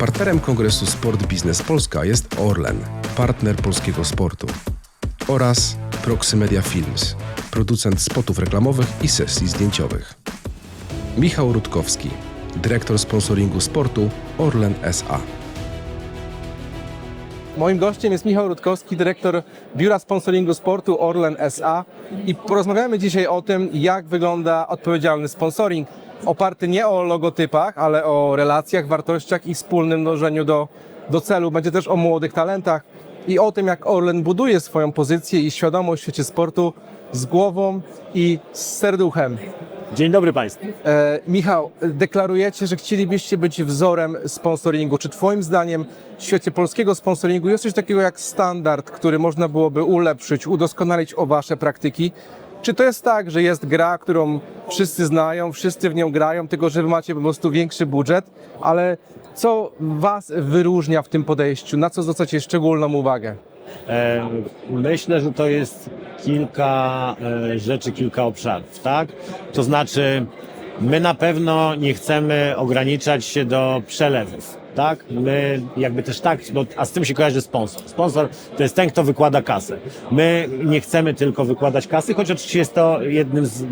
Partnerem Kongresu Sport Biznes Polska jest Orlen, partner polskiego sportu. Oraz Proxy Media Films, producent spotów reklamowych i sesji zdjęciowych. Michał Rutkowski, dyrektor sponsoringu sportu Orlen SA. Moim gościem jest Michał Rutkowski, dyrektor Biura Sponsoringu Sportu Orlen SA i porozmawiamy dzisiaj o tym, jak wygląda odpowiedzialny sponsoring, oparty nie o logotypach, ale o relacjach, wartościach i wspólnym dążeniu do, do celu. Będzie też o młodych talentach i o tym, jak Orlen buduje swoją pozycję i świadomość w świecie sportu z głową i z serduchem. Dzień dobry Państwu. E, Michał, deklarujecie, że chcielibyście być wzorem sponsoringu. Czy Twoim zdaniem w świecie polskiego sponsoringu jest coś takiego jak standard, który można byłoby ulepszyć, udoskonalić o Wasze praktyki? Czy to jest tak, że jest gra, którą wszyscy znają, wszyscy w nią grają, tylko że Wy macie po prostu większy budżet, ale co Was wyróżnia w tym podejściu? Na co zwracacie szczególną uwagę? Myślę, że to jest kilka e, rzeczy, kilka obszarów, tak? To znaczy, my na pewno nie chcemy ograniczać się do przelewów. Tak? My jakby też tak, bo, a z tym się kojarzy sponsor. Sponsor to jest ten, kto wykłada kasę. My nie chcemy tylko wykładać kasy, choć oczywiście jest to jednym z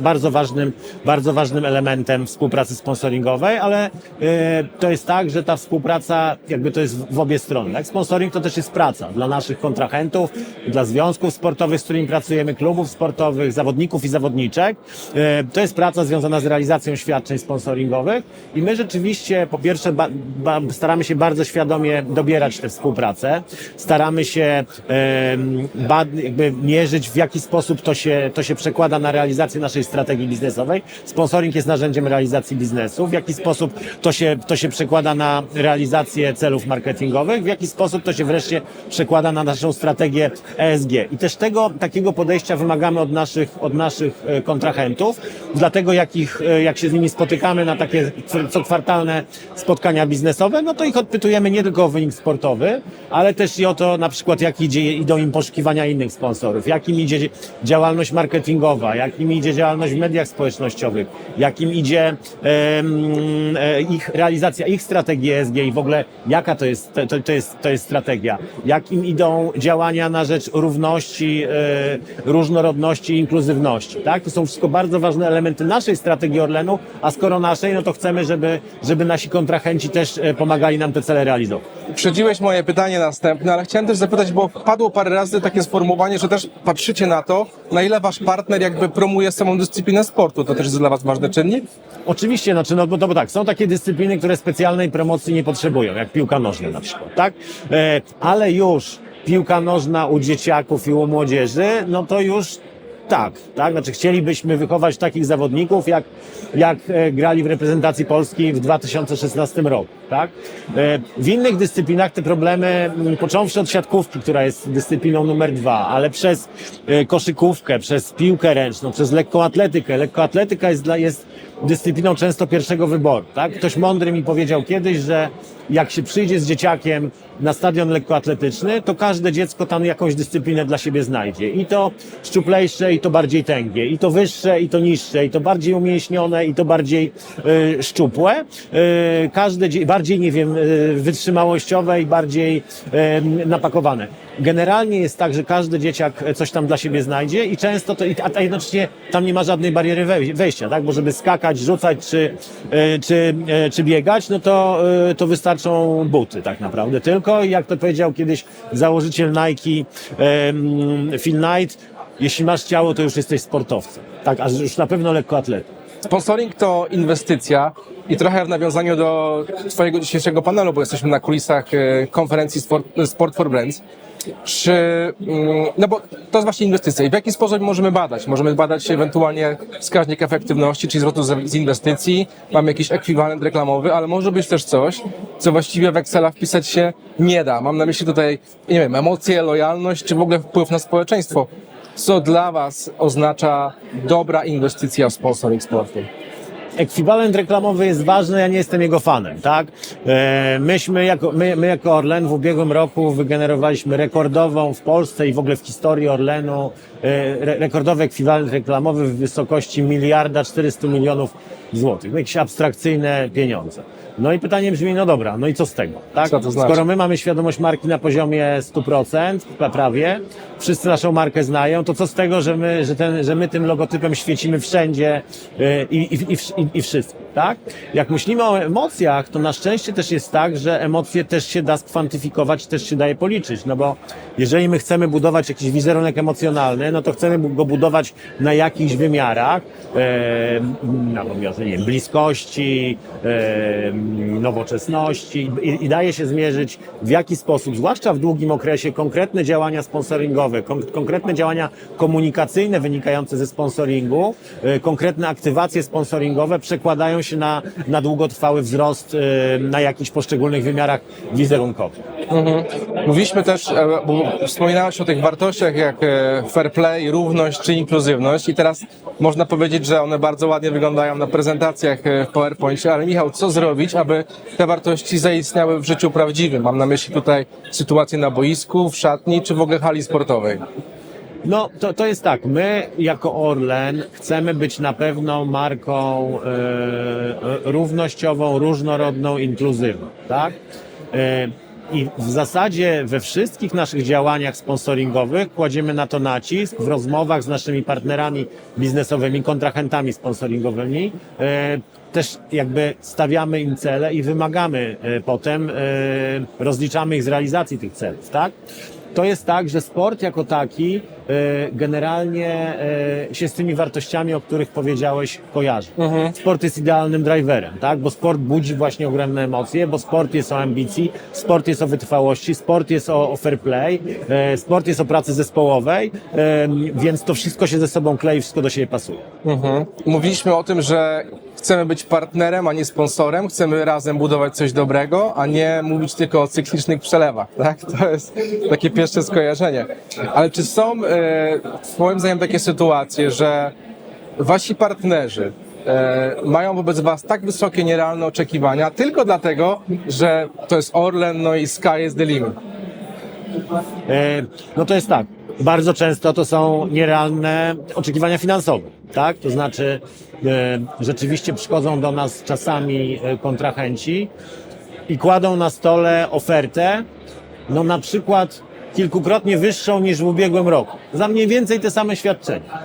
bardzo ważnym, bardzo ważnym elementem współpracy sponsoringowej, ale e, to jest tak, że ta współpraca jakby to jest w, obie strony. Tak? Sponsoring to też jest praca dla naszych kontrahentów, dla związków sportowych, z którymi pracujemy, klubów sportowych, zawodników i zawodniczek. E, To jest praca związana z realizacją świadczeń sponsoringowych i my rzeczywiście po pierwsze staramy się bardzo świadomie dobierać tę współpracę. Staramy się jakby mierzyć w jaki sposób to się, to się przekłada na realizację naszej strategii biznesowej. Sponsoring jest narzędziem realizacji biznesu. W jaki sposób to się, to się przekłada na realizację celów marketingowych, w jaki sposób to się wreszcie przekłada na naszą strategię ESG. I też tego takiego podejścia wymagamy od naszych, od naszych e, kontrahentów. Dlatego jak, ich, e, jak się z nimi spotykamy na takie co- cokwartalne spotkania biznesowe, no to ich odpytujemy nie tylko o wynik sportowy, ale też i o to na przykład jak idzie, idą im poszukiwania innych sponsorów, jak im idzie działalność marketingowa, jak im idzie działalność w mediach społecznościowych, jak im idzie e, ich realizacja ich strategii ESG i w ogóle jaka to jest, to, to, jest, to jest strategia, jak im idą działania na rzecz równości, e, różnorodności i inkluzywności. Tak? To są wszystko bardzo ważne elementy naszej strategii Orlenu, a skoro naszej, no to chcemy, żeby, żeby nasi kontrahenci też e, pomagali nam te cele realizować. Przedziłeś moje pytanie następne, ale chciałem też zapytać, bo padło parę razy takie sformułowanie, że też patrzycie na to, na ile wasz partner jakby promuje samą dyscyplinę sportu. To też jest dla was ważny czynnik? Oczywiście, znaczy, no bo to bo tak, są takie dyscypliny, które specjalnej promocji nie potrzebują, jak piłka nożna na przykład, tak? E, ale już piłka nożna u dzieciaków i u młodzieży, no to już tak, tak? Znaczy chcielibyśmy wychować takich zawodników, jak, jak e, grali w reprezentacji Polski w 2016 roku, tak? E, w innych dyscyplinach te problemy, m, począwszy od siatkówki, która jest dyscypliną numer dwa, ale przez e, koszykówkę, przez piłkę ręczną, przez lekkoatletykę. Lekkoatletyka jest, dla, jest dyscypliną często pierwszego wyboru, tak? Ktoś mądry mi powiedział kiedyś, że jak się przyjdzie z dzieciakiem na stadion lekkoatletyczny, to każde dziecko tam jakąś dyscyplinę dla siebie znajdzie. I to szczuplejsze, i to bardziej tęgie, i to wyższe, i to niższe, i to bardziej umięśnione, i to bardziej y, szczupłe. Y, każde, dzie- bardziej, nie wiem, y, wytrzymałościowe i bardziej napakowane. Generalnie jest tak, że każdy dzieciak coś tam dla siebie znajdzie i często to, a jednocześnie tam nie ma żadnej bariery wej- wejścia, tak? Bo żeby skakać, rzucać czy, y, czy, y, czy biegać, no to, to wystarczą buty tak naprawdę tylko. Jak to powiedział kiedyś założyciel Nike Phil Knight, jeśli masz ciało, to już jesteś sportowcem. Tak, a już na pewno lekkoatletą. Sponsoring to inwestycja i trochę w nawiązaniu do twojego dzisiejszego panelu, bo jesteśmy na kulisach e, konferencji Sport, Sport for Brands. Czy, mm, no bo to jest właśnie inwestycja i w jaki sposób możemy badać? Możemy badać ewentualnie wskaźnik efektywności, czyli zwrotu z inwestycji, mamy jakiś ekwiwalent reklamowy, ale może być też coś, co właściwie w Excela wpisać się nie da. Mam na myśli tutaj, nie wiem, emocje, lojalność, czy w ogóle wpływ na społeczeństwo. Co dla Was oznacza dobra inwestycja w sponsoring sportu? ekwiwalent reklamowy jest ważny, ja nie jestem jego fanem, tak? E, myśmy jako, my, my jako Orlen w ubiegłym roku wygenerowaliśmy rekordową w Polsce i w ogóle w historii Orlenu e, re, rekordowy ekwiwalent reklamowy w wysokości miliarda 400 milionów złotych, no jakieś abstrakcyjne pieniądze. No i pytanie brzmi, no dobra, no i co z tego, tak? Co to znaczy? Skoro my mamy świadomość marki na poziomie 100%, pra- prawie, wszyscy naszą markę znają, to co z tego, że my, że ten, że my tym logotypem świecimy wszędzie yy, i, i, i, i, i wszystko, tak? Jak myślimy o emocjach, to na szczęście też jest tak, że emocje też się da skwantyfikować, też się daje policzyć, no bo jeżeli my chcemy budować jakiś wizerunek emocjonalny, no to chcemy go budować na jakichś wymiarach, e, na wymiarze, nie bliskości, e, nowoczesności i, i daje się zmierzyć w jaki sposób, zwłaszcza w długim okresie, konkretne działania sponsoringowe, kon, konkretne działania komunikacyjne wynikające ze sponsoringu, e, konkretne aktywacje sponsoringowe przekładają się na, na długotrwały wzrost e, na jakichś poszczególnych wymiarach wizerunkowych. Mówiliśmy też, e, bo wspominałeś o tych wartościach jak e, fair play, równość czy inkluzywność i teraz można powiedzieć, że one bardzo ładnie wyglądają na prezentacjach e, w PowerPoincie, ale Michał, co zrobić, aby te wartości zaistniały w życiu prawdziwym? Mam na myśli tutaj sytuację na boisku, w szatni czy w ogóle hali sportowej. No, to, to jest tak. My jako Orlen chcemy być na pewno marką e, równościową, różnorodną, inkluzywną, tak? E, I w zasadzie we wszystkich naszych działaniach sponsoringowych kładziemy na to nacisk w rozmowach z naszymi partnerami biznesowymi, kontrahentami sponsoringowymi. E, też jakby stawiamy im cele i wymagamy e, potem, e, rozliczamy ich z realizacji tych celów, tak? To jest tak, że sport jako taki e, generalnie e, się z tymi wartościami, o których powiedziałeś, kojarzy. Sport jest idealnym driverem, tak? Bo sport budzi właśnie ogromne emocje, bo sport jest o ambicji, sport jest o wytrwałości, sport jest o, o fair play, e, sport jest o pracy zespołowej, więc to wszystko się ze sobą klei, wszystko do siebie pasuje. Mhm. Mówiliśmy o tym, że chcemy być partnerem, a nie sponsorem. Chcemy razem budować coś dobrego, a nie mówić tylko o cyklicznych przelewach. Tak? To jest takie pierwsze skojarzenie. Ale czy są e, Twoim zdaniem takie sytuacje, że Wasi partnerzy e, mają wobec Was tak wysokie, nierealne oczekiwania tylko dlatego, że to jest Orlen, no i sky is the limit. E, No to jest tak. Bardzo często to są nierealne oczekiwania finansowe, tak? To znaczy, e, rzeczywiście przychodzą do nas czasami e, kontrahenci i kładą na stole ofertę, no na przykład kilkukrotnie wyższą niż w ubiegłym roku, za mniej więcej te same świadczenia.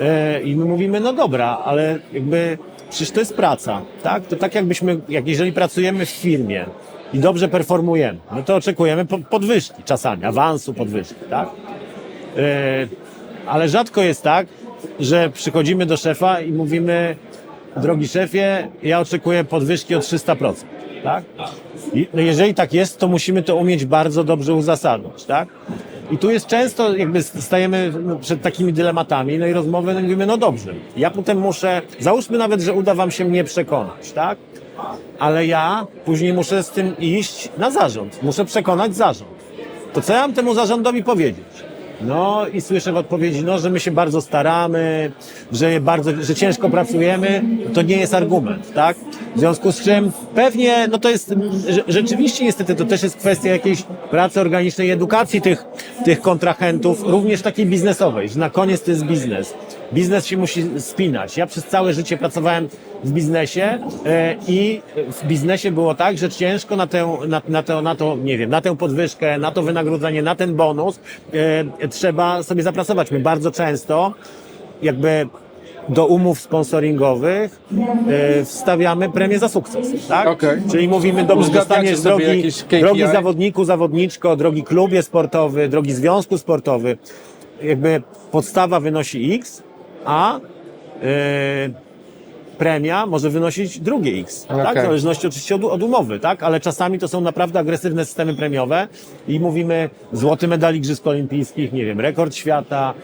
E, I my mówimy, no dobra, ale jakby przecież to jest praca, tak? To tak jakbyśmy, jak jeżeli pracujemy w firmie i dobrze performujemy, no to oczekujemy po- podwyżki czasami, awansu, podwyżki, tak? E, Ale rzadko jest tak, że przychodzimy do szefa i mówimy, drogi szefie, ja oczekuję podwyżki o 300%, tak? I, no jeżeli tak jest, to musimy to umieć bardzo dobrze uzasadnić, tak? I tu jest często, jakby stajemy przed takimi dylematami, no i rozmowy, no i mówimy, no dobrze, ja potem muszę, załóżmy nawet, że uda wam się mnie przekonać, tak? Ale ja później muszę z tym iść na zarząd, muszę przekonać zarząd. To co ja mam temu zarządowi powiedzieć? No i słyszę w odpowiedzi, no, że my się bardzo staramy, że bardzo, że ciężko pracujemy, to nie jest argument, tak? W związku z czym pewnie, no to jest, rzeczywiście niestety to też jest kwestia jakiejś pracy organicznej, edukacji tych, tych kontrahentów, również takiej biznesowej, że na koniec to jest biznes. Biznes się musi spinać. Ja przez całe życie pracowałem w biznesie e, i w biznesie było tak, że ciężko na tę, na, na, tę, na to, nie wiem, na tę podwyżkę, na to wynagrodzenie, na ten bonus e, trzeba sobie zapracować. My bardzo często jakby do umów sponsoringowych e, wstawiamy premię za sukces, tak? Okej. Czyli mówimy, dobrze, dostaniesz drogi, drogi zawodniku, zawodniczko, drogi klubie sportowy, drogi związku sportowy. Jakby podstawa wynosi X, a e, premia może wynosić drugie X, tak? Okej. W zależności oczywiście od, od umowy, tak? Ale czasami to są naprawdę agresywne systemy premiowe i mówimy złoty medal Igrzysk Olimpijskich, nie wiem, rekord świata,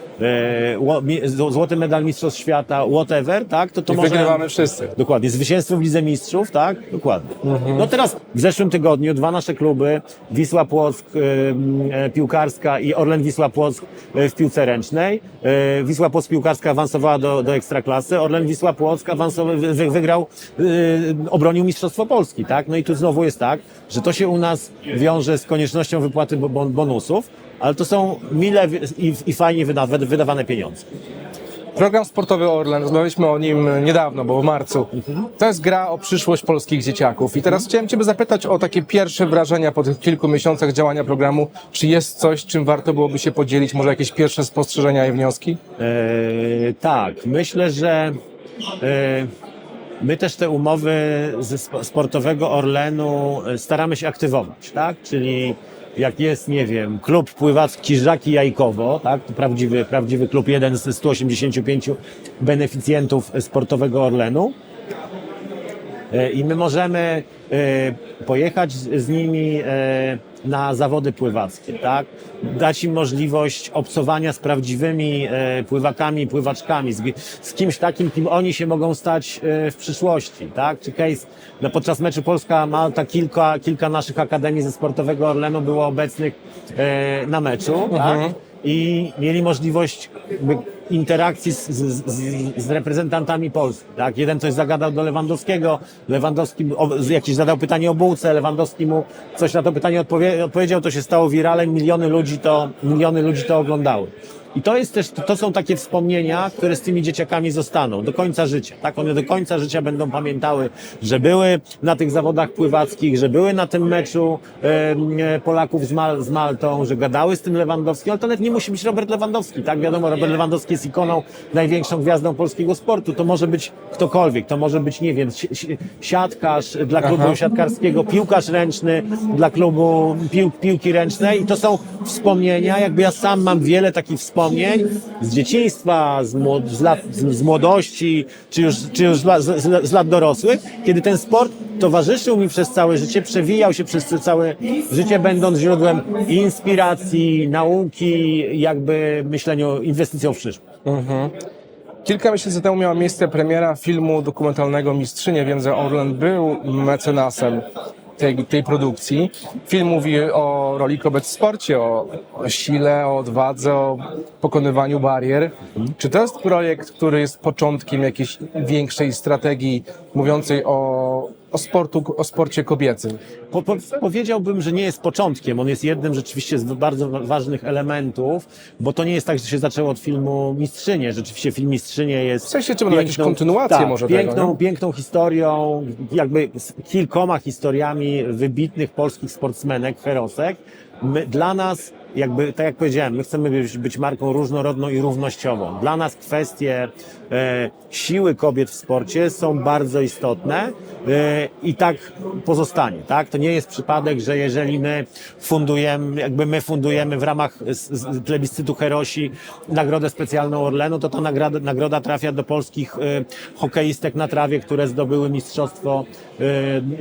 złoty medal Mistrzostw Świata, whatever, tak? To to I może... wygrywamy wszyscy. Dokładnie, zwycięstwo w Lidze Mistrzów, tak? Dokładnie. Mhm. No teraz w zeszłym tygodniu dwa nasze kluby, Wisła Płock ym, e, piłkarska i Orlen Wisła Płock e, w piłce ręcznej. E, Wisła Płock piłkarska awansowała do, do Ekstraklasy, Orlen Wisła Płock awansował, wy, wy- wygrał, obronił Mistrzostwo Polski, tak? No i tu znowu jest tak, że to się u nas wiąże z koniecznością wypłaty bo- bon- bonusów, ale to są mile i, i fajnie wyda, wydawane pieniądze. Program sportowy Orlen, rozmawialiśmy o nim niedawno, bo w marcu. To jest gra o przyszłość polskich dzieciaków. I teraz chciałem Ciebie zapytać o takie pierwsze wrażenia po tych kilku miesiącach działania programu. Czy jest coś, czym warto byłoby się podzielić? Może jakieś pierwsze spostrzeżenia i wnioski? E, tak, myślę, że e, my też te umowy ze sp- sportowego Orlenu e, staramy się aktywować, tak? Czyli jak jest, nie wiem, klub pływacki Żaki Jajkowo, tak? To prawdziwy, prawdziwy klub, jeden z 185 beneficjentów sportowego Orlenu. E, I my możemy e, pojechać z nimi e, na zawody pływackie, tak? Dać im możliwość obcowania z prawdziwymi e, pływakami, pływaczkami, z, z kimś takim, kim oni się mogą stać e, w przyszłości, tak? Czy case, no podczas meczu Polska-Malta kilka, kilka naszych akademii ze sportowego Orlenu było obecnych e, na meczu, tak? i mieli możliwość interakcji z, z, z, reprezentantami Polski. Tak? Jeden coś zagadał do Lewandowskiego, Lewandowski o, jakiś zadał pytanie o bułce, Lewandowski mu coś na to pytanie odpowie, odpowiedział, to się stało wiralem, miliony ludzi to, miliony ludzi to oglądały. I to jest też, to są takie wspomnienia, które z tymi dzieciakami zostaną do końca życia. Tak, one do końca życia będą pamiętały, że były na tych zawodach pływackich, że były na tym meczu e, Polaków z, Mal, z Maltą, że gadały z tym Lewandowskim, ale to nawet nie musi być Robert Lewandowski, tak? Wiadomo, Robert Lewandowski jest ikoną, największą gwiazdą polskiego sportu. To może być ktokolwiek, to może być, nie wiem, si- si- siatkarz dla klubu Aha. siatkarskiego, piłkarz ręczny dla klubu pił, piłki ręcznej i to są wspomnienia, jakby ja sam mam wiele takich wspomnień z dzieciństwa, z, młod- z, lat, z, młodości, czy już, czy już z, z, lat dorosłych, kiedy ten sport towarzyszył mi przez całe życie, przewijał się przez całe życie, będąc źródłem inspiracji, nauki, jakby myśleniu, inwestycją w przyszłość. Kilka miesięcy temu miała miejsce premiera filmu dokumentalnego Mistrzynie. Że Orlen był mecenasem tej, tej produkcji. Film mówi o roli kobiet w sporcie, o, o sile, o odwadze, o pokonywaniu barier. Czy to jest projekt, który jest początkiem jakiejś większej strategii mówiącej o, o, sportu, o sporcie kobiecym? Po, po, powiedziałbym, że nie jest początkiem. On jest jednym rzeczywiście z bardzo wa- ważnych elementów, bo to nie jest tak, że się zaczęło od filmu Mistrzynie. Rzeczywiście film Mistrzynie jest. W sensie, czy będą jakieś kontynuacje tak, może tego, piękną, nie? piękną historią, jakby z kilkoma historiami wybitnych polskich sportsmenek, herosek. My, dla nas, jakby, tak jak powiedziałem, my chcemy być, być marką różnorodną i równościową. Dla nas kwestie e, siły kobiet w sporcie są bardzo istotne e, i tak pozostanie, tak? To nie jest przypadek, że jeżeli my fundujemy, jakby my fundujemy w ramach z, plebiscytu Herosi nagrodę specjalną Orlenu, to ta nagroda, nagroda trafia do polskich e, hokeistek na trawie, które zdobyły Mistrzostwo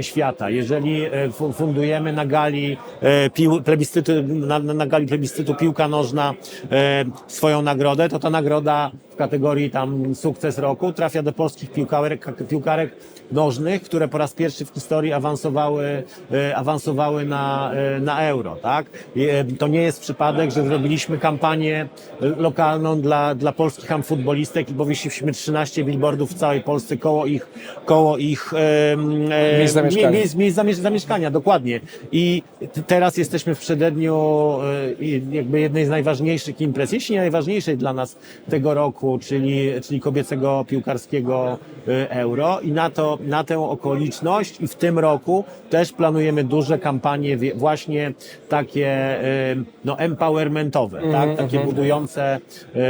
Świata. Jeżeli e, fu- fundujemy na gali e, plebiscytu, na, na gali plebiscytu piłka nożna e, swoją nagrodę, to ta nagroda w kategorii tam sukces roku trafia do polskich piłkarek, piłkarek nożnych, które po raz pierwszy w historii awansowały, e, awansowały na, e, na euro, tak? E, To nie jest przypadek, że zrobiliśmy kampanię e, lokalną dla, dla polskich amfutbolistek i powiesiliśmy 13 billboardów w całej Polsce koło ich, koło ich e, e, Miejsc zamieszkania. mie- miejsc, miejsc zamiesz- zamieszkania, dokładnie. I t- teraz jesteśmy w przededniu e, jakby jednej z najważniejszych imprez, jeśli nie najważniejszej dla nas tego roku, czyli, czyli kobiecego piłkarskiego e, euro i na, to, na tę okoliczność i w tym roku też planujemy duże kampanie wie- właśnie takie e, no, empowermentowe, tak? takie budujące e, e,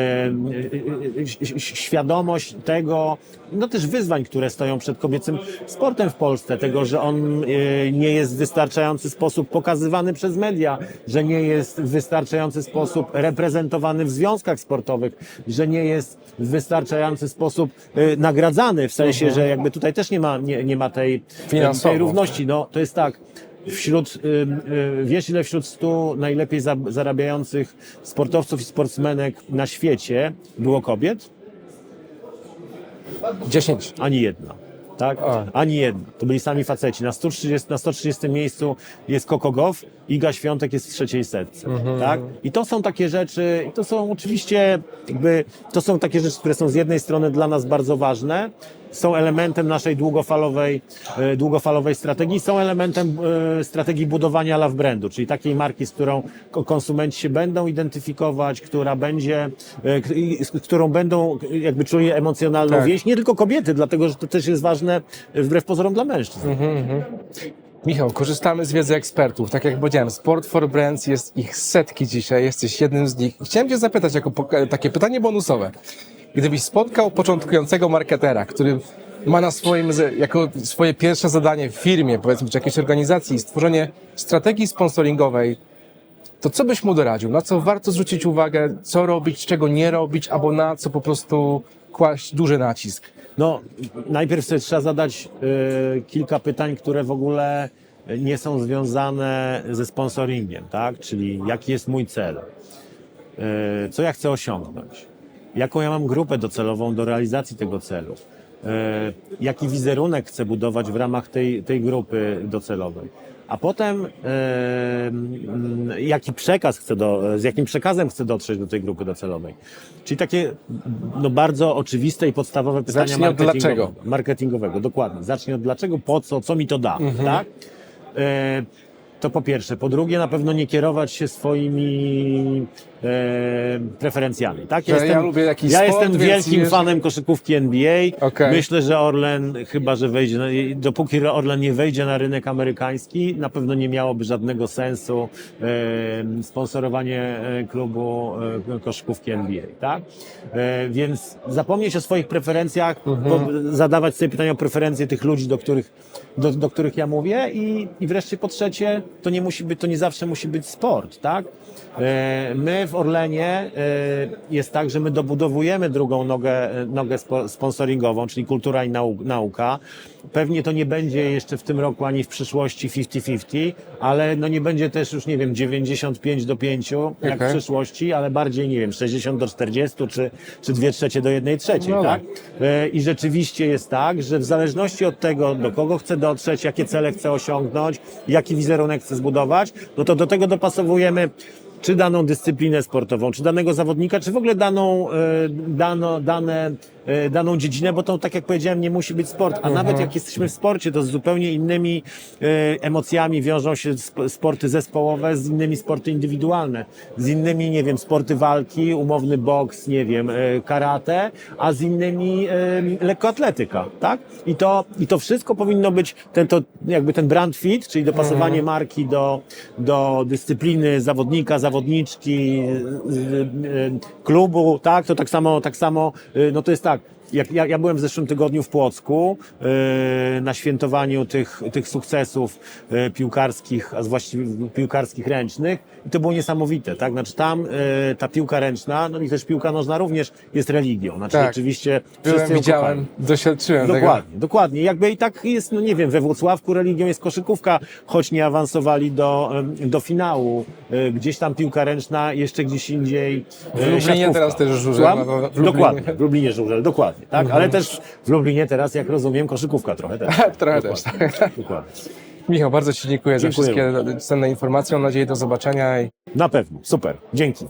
e, ś- ś- świadomość tego, no też wyzwań, które stoją przed kobiecym sportem w Polsce, tego, że on e, nie jest w wystarczający sposób pokazywany przez media, że nie jest w wystarczający sposób reprezentowany w związkach sportowych, że nie jest w wystarczający sposób e, nagradzany, w sensie, że jakby tutaj też nie ma, nie, nie ma tej, tej równości. No, to jest tak. Wśród, y, wiesz ile wśród 100 najlepiej za, zarabiających sportowców i sportsmenek na świecie było kobiet? 10. Ani jedna. Tak? Ani jedna. To byli sami faceci. Na 130, na 130 miejscu jest Koko Goff, Iga Świątek jest w trzeciej setce. Tak? I to są takie rzeczy, i to są oczywiście jakby, to są takie rzeczy, które są z jednej strony dla nas bardzo ważne, są elementem naszej długofalowej, e, długofalowej strategii, są elementem e, strategii budowania love brandu, czyli takiej marki, z którą ko- konsumenci się będą identyfikować, która będzie, e, którą będą jakby czuli emocjonalną Tak. więź, nie tylko kobiety, dlatego że to też jest ważne wbrew pozorom dla mężczyzn. Michał, korzystamy z wiedzy ekspertów. Tak jak powiedziałem, Sport for Brands jest ich setki dzisiaj, jesteś jednym z nich. Chciałem Cię zapytać jako takie pytanie bonusowe. Gdybyś spotkał początkującego marketera, który ma na swoim, jako swoje pierwsze zadanie w firmie, powiedzmy, czy jakiejś organizacji, stworzenie strategii sponsoringowej, to co byś mu doradził? Na co warto zwrócić uwagę? Co robić, czego nie robić, albo na co po prostu kłaść duży nacisk? No, najpierw sobie trzeba zadać y, kilka pytań, które w ogóle nie są związane ze sponsoringiem, tak? Czyli jaki jest mój cel? Y, co ja chcę osiągnąć? Jaką ja mam grupę docelową do realizacji tego celu? Y, jaki wizerunek chcę budować w ramach tej, tej grupy docelowej? A potem y, mm, jaki przekaz chcę do, z jakim przekazem chcę dotrzeć do tej grupy docelowej? Czyli takie no, bardzo oczywiste i podstawowe pytania Zacznij od marketingowe- dlaczego. marketingowego. Dokładnie. Zacznij od dlaczego, po co, co mi to da, Mhm. tak? E, to po pierwsze. Po drugie, na pewno nie kierować się swoimi e, preferencjami. Tak? Że ja lubię jakiś ja sport, jestem wielkim wiesz- fanem koszykówki NBA. Okej. Myślę, że Orlen, chyba że wejdzie, na, dopóki Orlen nie wejdzie na rynek amerykański, na pewno nie miałoby żadnego sensu e, sponsorowanie e, klubu e, koszykówki NBA. Tak? E, więc zapomnieć o swoich preferencjach, bo, zadawać sobie pytania o preferencje tych ludzi, do których, do, do których ja mówię i, i wreszcie po trzecie, to nie musi być, to nie zawsze musi być sport, tak? E, My w Orlenie e, jest tak, że my dobudowujemy drugą nogę, e, nogę spo- sponsoringową, czyli kultura i nau- nauka. Pewnie to nie będzie jeszcze w tym roku ani w przyszłości 50-50, ale no nie będzie też już, nie wiem, 95 do 5 jak Okej. w przyszłości, ale bardziej, nie wiem, 60 do 40 czy, czy 2 trzecie do 1 trzeciej, No tak? E, I rzeczywiście jest tak, że w zależności od tego, do kogo chcę dotrzeć, jakie cele chcę osiągnąć, jaki wizerunek chcę zbudować, no to do tego dopasowujemy czy daną dyscyplinę sportową, czy danego zawodnika, czy w ogóle daną, e, dano, dane, e, daną dziedzinę, bo to, tak jak powiedziałem, nie musi być sport. A nawet jak jesteśmy w sporcie, to z zupełnie innymi e, emocjami wiążą się sp- sporty zespołowe, z innymi sporty indywidualne, z innymi, nie wiem, sporty walki, umowny boks, nie wiem, karate, a z innymi lekkoatletyka, tak? I to, I to wszystko powinno być, ten, to, jakby ten brand fit, czyli dopasowanie marki do, do dyscypliny zawodnika, zawodniczki, e, e, klubu, tak? To tak samo, tak samo, no to jest tak, jak ja, ja byłem w zeszłym tygodniu w Płocku e, na świętowaniu tych, tych sukcesów e, piłkarskich, a właściwie piłkarskich ręcznych i to było niesamowite, tak? Znaczy tam e, ta piłka ręczna, no i też piłka nożna również jest religią. Znaczy Tak. rzeczywiście Byłem, wszyscy ją widziałem, kochają. doświadczyłem tego. Dokładnie, dokładnie. Jakby i tak jest, no nie wiem, we Włocławku religią jest koszykówka, choć nie awansowali do, em, do finału. E, Gdzieś tam piłka ręczna, jeszcze gdzieś indziej. e, W Lublinie siatkówka. teraz też żużel, Słucham? no w Lublinie. Dokładnie, w Lublinie żużel, dokładnie. Tak? Ale też w Lublinie teraz, jak rozumiem, koszykówka trochę też. Trochę też, Dokładnie, tak. Dokładnie. Michał, bardzo Ci dziękuję, Dziękuję za wszystkie cenne informacje. Mam nadzieję do zobaczenia i Na pewno, super, dzięki.